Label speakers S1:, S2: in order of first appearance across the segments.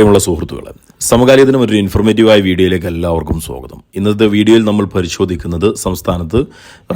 S1: പ്രിയമുള്ള സുഹൃത്തുക്കളെ സമകാലികത്തിനും ഒരു ഇൻഫോർമേറ്റീവായ വീഡിയോയിലേക്ക് എല്ലാവർക്കും സ്വാഗതം. ഇന്നത്തെ വീഡിയോയിൽ നമ്മൾ പരിശോധിക്കുന്നത് സംസ്ഥാനത്ത്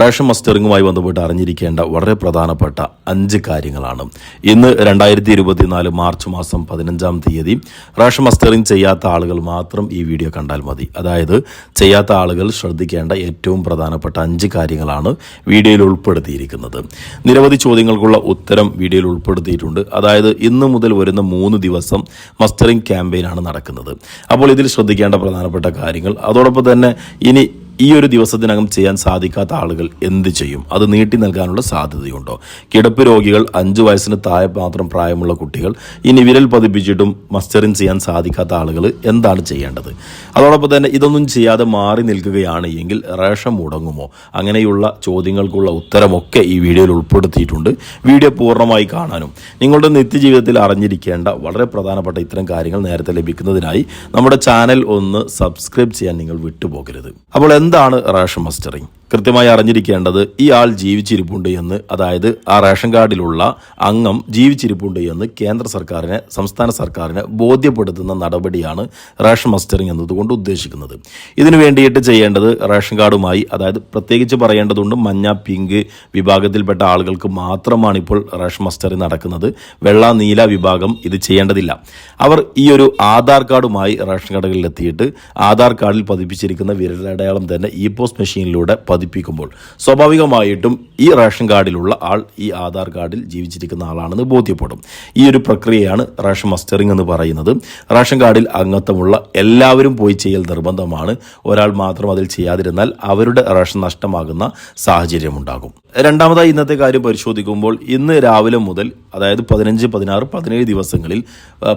S1: റേഷൻ മസ്റ്ററിങ്ങുമായി ബന്ധപ്പെട്ട് അറിഞ്ഞിരിക്കേണ്ട വളരെ പ്രധാനപ്പെട്ട അഞ്ച് കാര്യങ്ങളാണ്. ഇന്ന് രണ്ടായിരത്തി ഇരുപത്തിനാല് മാർച്ച് മാസം പതിനഞ്ചാം തീയതി റേഷൻ മസ്റ്ററിംഗ് ചെയ്യാത്ത ആളുകൾ മാത്രം ഈ വീഡിയോ കണ്ടാൽ മതി. അതായത് ചെയ്യാത്ത ആളുകൾ ശ്രദ്ധിക്കേണ്ട ഏറ്റവും പ്രധാനപ്പെട്ട അഞ്ച് കാര്യങ്ങളാണ് വീഡിയോയിൽ ഉൾപ്പെടുത്തിയിരിക്കുന്നത്. നിരവധി ചോദ്യങ്ങൾക്കുള്ള ഉത്തരം വീഡിയോയിൽ ഉൾപ്പെടുത്തിയിട്ടുണ്ട്. അതായത് ഇന്ന് മുതൽ വരുന്ന മൂന്ന് ദിവസം മസ്റ്ററിംഗ് ക്യാമ്പയിനാണ് നടക്കുന്നത്. അപ്പോൾ ഇതിൽ ശ്രദ്ധിക്കേണ്ട പ്രധാനപ്പെട്ട കാര്യങ്ങൾ അതോടൊപ്പം തന്നെ ഇനി ഈ ഒരു ദിവസത്തിനകം ചെയ്യാൻ സാധിക്കാത്ത ആളുകൾ എന്ത് ചെയ്യും? അത് നീട്ടി നൽകാനുള്ള സാധ്യതയുണ്ടോ? കിടപ്പ് രോഗികൾ അഞ്ചു വയസ്സിന് താഴെ മാത്രം പ്രായമുള്ള കുട്ടികൾ ഇനി വിരൽ പതിപ്പിച്ചിട്ടും മസ്റ്ററിങ് ചെയ്യാൻ സാധിക്കാത്ത ആളുകൾ എന്താണ് ചെയ്യേണ്ടത്? അതോടൊപ്പം തന്നെ ഇതൊന്നും ചെയ്യാതെ മാറി നിൽക്കുകയാണ് എങ്കിൽ റേഷൻ മുടങ്ങുമോ? അങ്ങനെയുള്ള ചോദ്യങ്ങൾക്കുള്ള ഉത്തരമൊക്കെ ഈ വീഡിയോയിൽ ഉൾപ്പെടുത്തിയിട്ടുണ്ട്. വീഡിയോ പൂർണമായി കാണാനും നിങ്ങളുടെ നിത്യജീവിതത്തിൽ അറിഞ്ഞിരിക്കേണ്ട വളരെ പ്രധാനപ്പെട്ട ഇത്തരം കാര്യങ്ങൾ നേരത്തെ ലഭിക്കുന്നതിനായി നമ്മുടെ ചാനൽ ഒന്ന് സബ്സ്ക്രൈബ് ചെയ്യാൻ നിങ്ങൾ വിട്ടുപോകരുത്. അപ്പോൾ എന്താണ് റേഷൻ മസ്റ്ററിംഗ്? കൃത്യമായി അറിഞ്ഞിരിക്കേണ്ടത് ഈ ആൾ ജീവിച്ചിരിപ്പുണ്ട് എന്ന് അതായത് ആ റേഷൻ കാർഡിലുള്ള അംഗം ജീവിച്ചിരിപ്പുണ്ട് എന്ന് കേന്ദ്ര സർക്കാരിനെ സംസ്ഥാന സർക്കാരിനെ ബോധ്യപ്പെടുത്തുന്ന നടപടിയാണ് റേഷൻ മസ്റ്ററിംഗ് എന്നതുകൊണ്ട് ഉദ്ദേശിക്കുന്നത്. ഇതിനു വേണ്ടിയിട്ട് ചെയ്യേണ്ടത് റേഷൻ കാർഡുമായി അതായത് പ്രത്യേകിച്ച് പറയേണ്ടതുണ്ട് മഞ്ഞ പിങ്ക് വിഭാഗത്തിൽപ്പെട്ട ആളുകൾക്ക് മാത്രമാണ് ഇപ്പോൾ റേഷൻ മസ്റ്ററിംഗ് നടക്കുന്നത്. വെള്ള നീല വിഭാഗം ഇത് ചെയ്യേണ്ടതില്ല. അവർ ഈ ഒരു ആധാർ കാർഡുമായി റേഷൻ കടകളിൽ എത്തിയിട്ട് ആധാർ കാർഡിൽ പതിപ്പിച്ചിരിക്കുന്ന വിരലടയാളം തന്നെ ഇ പോസ്റ്റ് മെഷീനിലൂടെ പതിപ്പിക്കുമ്പോൾ. സ്വാഭാവികമായിട്ടും ഈ റേഷൻ കാർഡിലുള്ള ആൾ ഈ ആധാർ കാർഡിൽ ജീവിച്ചിരിക്കുന്ന ആളാണെന്ന് ബോധ്യപ്പെടും. ഈ ഒരു പ്രക്രിയയാണ് റേഷൻ മസ്റ്ററിംഗ് എന്ന് പറയുന്നത്. റേഷൻ കാർഡിൽ അംഗത്വമുള്ള എല്ലാവരും പോയി ചെയ്യൽ നിർബന്ധമാണ്. ഒരാൾ മാത്രം അതിൽ ചെയ്യാതിരുന്നാൽ അവരുടെ റേഷൻ നഷ്ടമാകുന്ന സാഹചര്യമുണ്ടാകും. രണ്ടാമതായി ഇന്നത്തെ കാര്യം പരിശോധിക്കുമ്പോൾ ഇന്ന് രാവിലെ മുതൽ അതായത് പതിനഞ്ച് പതിനാറ് പതിനേഴ് ദിവസങ്ങളിൽ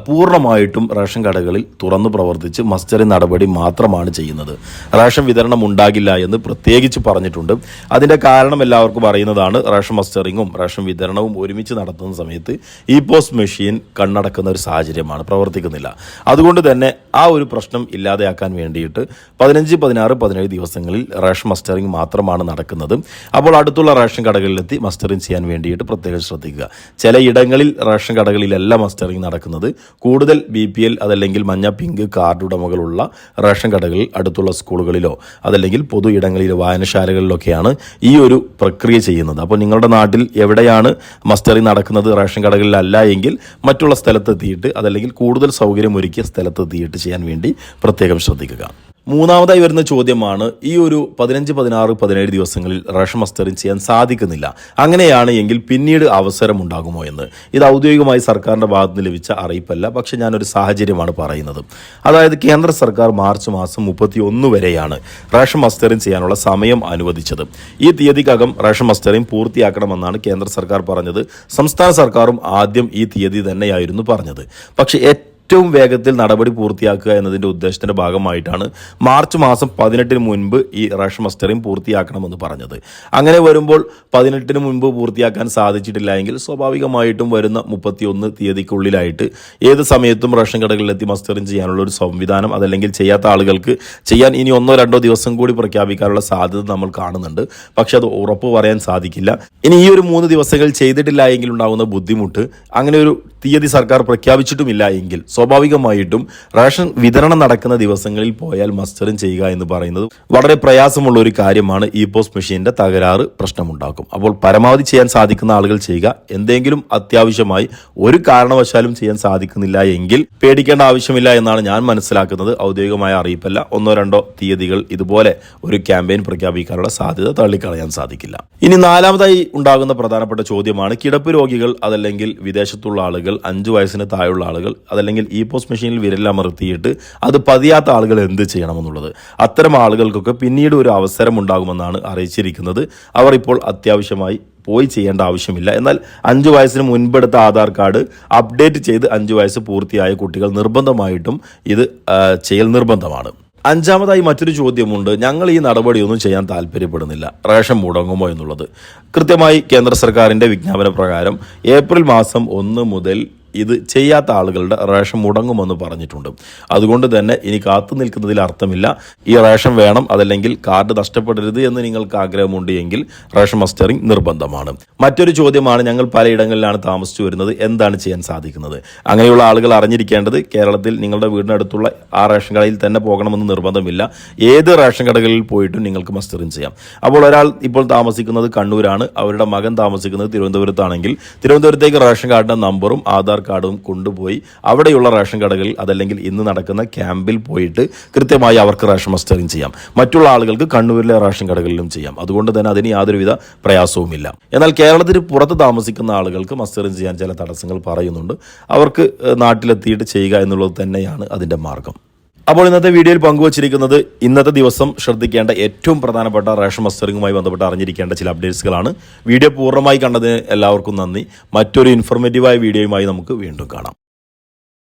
S1: പൂർണമായിട്ടും റേഷൻ കടകളിൽ തുറന്നു പ്രവർത്തിച്ച് മസ്റ്ററിംഗ് നടപടി മാത്രമാണ് ചെയ്യുന്നത്. റേഷൻ വിതരണം ഉണ്ടാകില്ല എന്ന് പ്രത്യേകിച്ച് പറഞ്ഞിട്ടുണ്ട്. അതിന്റെ കാരണം എല്ലാവർക്കും അറിയുന്നതാണ് റേഷൻ മസ്റ്ററിങ്ങും റേഷൻ വിതരണവും ഒരുമിച്ച് നടത്തുന്ന സമയത്ത് ഇ പോസ്റ്റ് മെഷീൻ കണ്ണടക്കുന്ന ഒരു സാഹചര്യമാണ്. പ്രവർത്തിക്കുന്നില്ല. അതുകൊണ്ട് തന്നെ ആ ഒരു പ്രശ്നം ഇല്ലാതെയാക്കാൻ വേണ്ടിയിട്ട് പതിനഞ്ച് പതിനാറ് പതിനേഴ് ദിവസങ്ങളിൽ റേഷൻ മസ്റ്ററിംഗ് മാത്രമാണ് നടക്കുന്നത്. അപ്പോൾ അടുത്തുള്ള റേഷൻ കടകളിലെത്തി മസ്റ്ററിംഗ് ചെയ്യാൻ വേണ്ടിയിട്ട് പ്രത്യേകം ശ്രദ്ധിക്കുക. ചില ഇടങ്ങളിൽ റേഷൻ കടകളിലല്ല മസ്റ്ററിംഗ് നടക്കുന്നത്. കൂടുതൽ ബി പി എൽ അതല്ലെങ്കിൽ മഞ്ഞ പിങ്ക് കാർഡ് ഉടമകളുള്ള റേഷൻ കടകളിൽ അടുത്തുള്ള സ്കൂളുകളിലോ അതല്ലെങ്കിൽ പൊതു ഇടങ്ങളിലോ വായനശാലകളിലൊക്കെയാണ് ഈ ഒരു പ്രക്രിയ ചെയ്യുന്നത്. അപ്പോൾ നിങ്ങളുടെ നാട്ടിൽ എവിടെയാണ് മസ്റ്ററിംഗ് നടക്കുന്നത്? റേഷൻ കടകളിലല്ല എങ്കിൽ മറ്റുള്ള സ്ഥലത്തെത്തിയിട്ട് അതല്ലെങ്കിൽ കൂടുതൽ സൗകര്യം ഒരുക്കിയ സ്ഥലത്തെത്തിയിട്ട് ചെയ്യാൻ വേണ്ടി പ്രത്യേകം ശ്രദ്ധിക്കുക. മൂന്നാമതായി വരുന്ന ചോദ്യമാണ് ഈ ഒരു പതിനഞ്ച് പതിനാറ് പതിനേഴ് ദിവസങ്ങളിൽ റേഷൻ മസ്റ്ററിങ് ചെയ്യാൻ സാധിക്കുന്നില്ല. അങ്ങനെയാണ് എങ്കിൽ പിന്നീട് അവസരം ഉണ്ടാകുമോ എന്ന്. ഇത് ഔദ്യോഗികമായി സർക്കാരിന്റെ ഭാഗത്ത് നിന്ന് ലഭിച്ച അറിയിപ്പല്ല പക്ഷെ ഞാനൊരു സാഹചര്യമാണ് പറയുന്നത്. അതായത് കേന്ദ്ര സർക്കാർ മാർച്ച് മാസം മുപ്പത്തി ഒന്ന് വരെയാണ് റേഷൻ മസ്റ്ററിങ് ചെയ്യാനുള്ള സമയം അനുവദിച്ചത്. ഈ തീയതിക്കകം റേഷൻ മസ്റ്ററിങ് പൂർത്തിയാക്കണമെന്നാണ് കേന്ദ്ര സർക്കാർ പറഞ്ഞത്. സംസ്ഥാന സർക്കാരും ആദ്യം ഈ തീയതി തന്നെയായിരുന്നു പറഞ്ഞത്. പക്ഷേ ഏറ്റവും വേഗത്തിൽ നടപടി പൂർത്തിയാക്കുക എന്നതിന്റെ ഉദ്ദേശത്തിന്റെ ഭാഗമായിട്ടാണ് മാർച്ച് മാസം പതിനെട്ടിന് മുൻപ് ഈ റേഷൻ മസ്റ്ററിംഗ് പൂർത്തിയാക്കണമെന്ന് പറഞ്ഞത്. അങ്ങനെ വരുമ്പോൾ പതിനെട്ടിന് മുൻപ് പൂർത്തിയാക്കാൻ സാധിച്ചിട്ടില്ല എങ്കിൽ സ്വാഭാവികമായിട്ടും വരുന്ന മുപ്പത്തിയൊന്ന് തീയതിക്കുള്ളിലായിട്ട് ഏത് സമയത്തും റേഷൻ കടകളിലെത്തി മസ്റ്ററിംഗ് ചെയ്യാനുള്ള ഒരു സംവിധാനം അതല്ലെങ്കിൽ ചെയ്യാത്ത ആളുകൾക്ക് ചെയ്യാൻ ഇനി ഒന്നോ രണ്ടോ ദിവസം കൂടി പ്രഖ്യാപിക്കാനുള്ള സാധ്യത നമ്മൾ കാണുന്നുണ്ട്. പക്ഷെ അത് ഉറപ്പ് പറയാൻ സാധിക്കില്ല. ഇനി ഈ ഒരു മൂന്ന് ദിവസങ്ങൾ ചെയ്തിട്ടില്ല എങ്കിൽ ഉണ്ടാകുന്ന ബുദ്ധിമുട്ട് അങ്ങനെ ഒരു തീയതി സർക്കാർ പ്രഖ്യാപിച്ചിട്ടുമില്ല എങ്കിൽ സ്വാഭാവികമായിട്ടും റേഷൻ വിതരണം നടക്കുന്ന ദിവസങ്ങളിൽ പോയാൽ മസ്റ്ററിംഗ് ചെയ്യുക എന്ന് പറയുന്നത് വളരെ പ്രയാസമുള്ള ഒരു കാര്യമാണ് ഇ പോസ്റ്റ് മെഷീന്റെ തകരാറ് പ്രശ്നമുണ്ടാക്കും. അപ്പോൾ പരമാവധി ചെയ്യാൻ സാധിക്കുന്ന ആളുകൾ ചെയ്യുക. എന്തെങ്കിലും അത്യാവശ്യമായി ഒരു കാരണവശാലും ചെയ്യാൻ സാധിക്കുന്നില്ല എങ്കിൽ പേടിക്കേണ്ട ആവശ്യമില്ല എന്നാണ് ഞാൻ മനസ്സിലാക്കുന്നത്. ഔദ്യോഗികമായ അറിയിപ്പല്ല. ഒന്നോ രണ്ടോ തീയതികൾ ഇതുപോലെ ഒരു ക്യാമ്പയിൻ പ്രഖ്യാപിക്കാനുള്ള സാധ്യത തള്ളിക്കളയാൻ സാധിക്കില്ല. ഇനി നാലാമതായി ഉണ്ടാകുന്ന പ്രധാനപ്പെട്ട ചോദ്യമാണ് കിടപ്പ് രോഗികൾ അതല്ലെങ്കിൽ വിദേശത്തുള്ള ആളുകൾ. അഞ്ചു വയസ്സിന് താഴെയുള്ള ആളുകൾ അതല്ലെങ്കിൽ ഇ പോസ്റ്റ് മെഷീനിൽ വിരലമർത്തിയിട്ട് അത് പതിയാത്ത ആളുകൾ എന്ത് ചെയ്യണമെന്നുള്ളത്. അത്തരം ആളുകൾക്കൊക്കെ പിന്നീട് ഒരു അവസരം ഉണ്ടാകുമെന്നാണ് അറിയിച്ചിരിക്കുന്നത്. അവർ ഇപ്പോൾ അത്യാവശ്യമായി പോയി ചെയ്യേണ്ട ആവശ്യമില്ല. എന്നാൽ അഞ്ച് വയസ്സിന് മുൻപെടുത്ത ആധാർ കാർഡ് അപ്ഡേറ്റ് ചെയ്ത് അഞ്ച് വയസ്സ് പൂർത്തിയായ കുട്ടികൾ നിർബന്ധമായിട്ടും ഇത് ചെയ്യൽ നിർബന്ധമാണ്. അഞ്ചാമതായി മറ്റൊരു ചോദ്യമുണ്ട്. ഞങ്ങൾ ഈ നടപടിയൊന്നും ചെയ്യാൻ താല്പര്യപ്പെടുന്നില്ല. റേഷൻ മുടങ്ങുമോ എന്നുള്ളത്. കൃത്യമായി കേന്ദ്ര സർക്കാരിന്റെ വിജ്ഞാപന പ്രകാരം ഏപ്രിൽ മാസം ഒന്ന് മുതൽ ഇത് ചെയ്യാത്ത ആളുകളുടെ റേഷൻ മുടങ്ങുമെന്ന് പറഞ്ഞിട്ടുണ്ട്. അതുകൊണ്ട് തന്നെ ഇനി കാത്തു നിൽക്കുന്നതിൽ അർത്ഥമില്ല. ഈ റേഷൻ വേണം അതല്ലെങ്കിൽ കാർഡ് നഷ്ടപ്പെടരുത് എന്ന് നിങ്ങൾക്ക് ആഗ്രഹമുണ്ട് എങ്കിൽ റേഷൻ മസ്റ്ററിംഗ് നിർബന്ധമാണ്. മറ്റൊരു ചോദ്യമാണ് ഞങ്ങൾ പലയിടങ്ങളിലാണ് താമസിച്ചു വരുന്നത്. എന്താണ് ചെയ്യാൻ സാധിക്കുന്നത്? അങ്ങനെയുള്ള ആളുകൾ അറിഞ്ഞിരിക്കേണ്ടത് കേരളത്തിൽ നിങ്ങളുടെ വീടിനടുത്തുള്ള ആ റേഷൻ കടയിൽ തന്നെ പോകണമെന്ന് നിർബന്ധമില്ല. ഏത് റേഷൻ കടകളിൽ പോയിട്ടും നിങ്ങൾക്ക് മസ്റ്ററിംഗ് ചെയ്യാം. അപ്പോൾ ഒരാൾ ഇപ്പോൾ താമസിക്കുന്നത് കണ്ണൂരാണ്. അവരുടെ മകൻ താമസിക്കുന്നത് തിരുവനന്തപുരത്താണെങ്കിൽ തിരുവനന്തപുരത്തേക്ക് റേഷൻ കാർഡിന്റെ നമ്പറും ആധാർ കാർഡും കൊണ്ടുപോയി അവിടെയുള്ള റേഷൻ കടകളിൽ അതല്ലെങ്കിൽ ഇന്ന് നടക്കുന്ന ക്യാമ്പിൽ പോയിട്ട് കൃത്യമായി അവർക്ക് റേഷൻ മസ്റ്ററിങ് ചെയ്യാം. മറ്റുള്ള ആളുകൾക്ക് കണ്ണൂരിലെ റേഷൻ കടകളിലും ചെയ്യാം. അതുകൊണ്ട് തന്നെ അതിന് യാതൊരുവിധ പ്രയാസവുമില്ല. എന്നാൽ കേരളത്തിന് പുറത്ത് താമസിക്കുന്ന ആളുകൾക്ക് മസ്റ്ററിങ് ചെയ്യാൻ ചില തടസ്സങ്ങൾ പറയുന്നുണ്ട്. അവർക്ക് നാട്ടിലെത്തിയിട്ട് ചെയ്യുക എന്നുള്ളത് തന്നെയാണ് അതിന്റെ മാർഗം. അപ്പോൾ ഇന്നത്തെ വീഡിയോയിൽ പങ്കുവച്ചിരിക്കുന്നത് ഇന്നത്തെ ദിവസം ശ്രദ്ധിക്കേണ്ട ഏറ്റവും പ്രധാനപ്പെട്ട റേഷൻ മസ്റ്ററിങ്ങുമായി ബന്ധപ്പെട്ട് അറിഞ്ഞിരിക്കേണ്ട ചില അപ്ഡേറ്റ്സുകളാണ്. വീഡിയോ പൂർണമായി കണ്ടതിന് എല്ലാവർക്കും നന്ദി. മറ്റൊരു ഇൻഫോർമേറ്റീവായ വീഡിയോയുമായി നമുക്ക് വീണ്ടും കാണാം.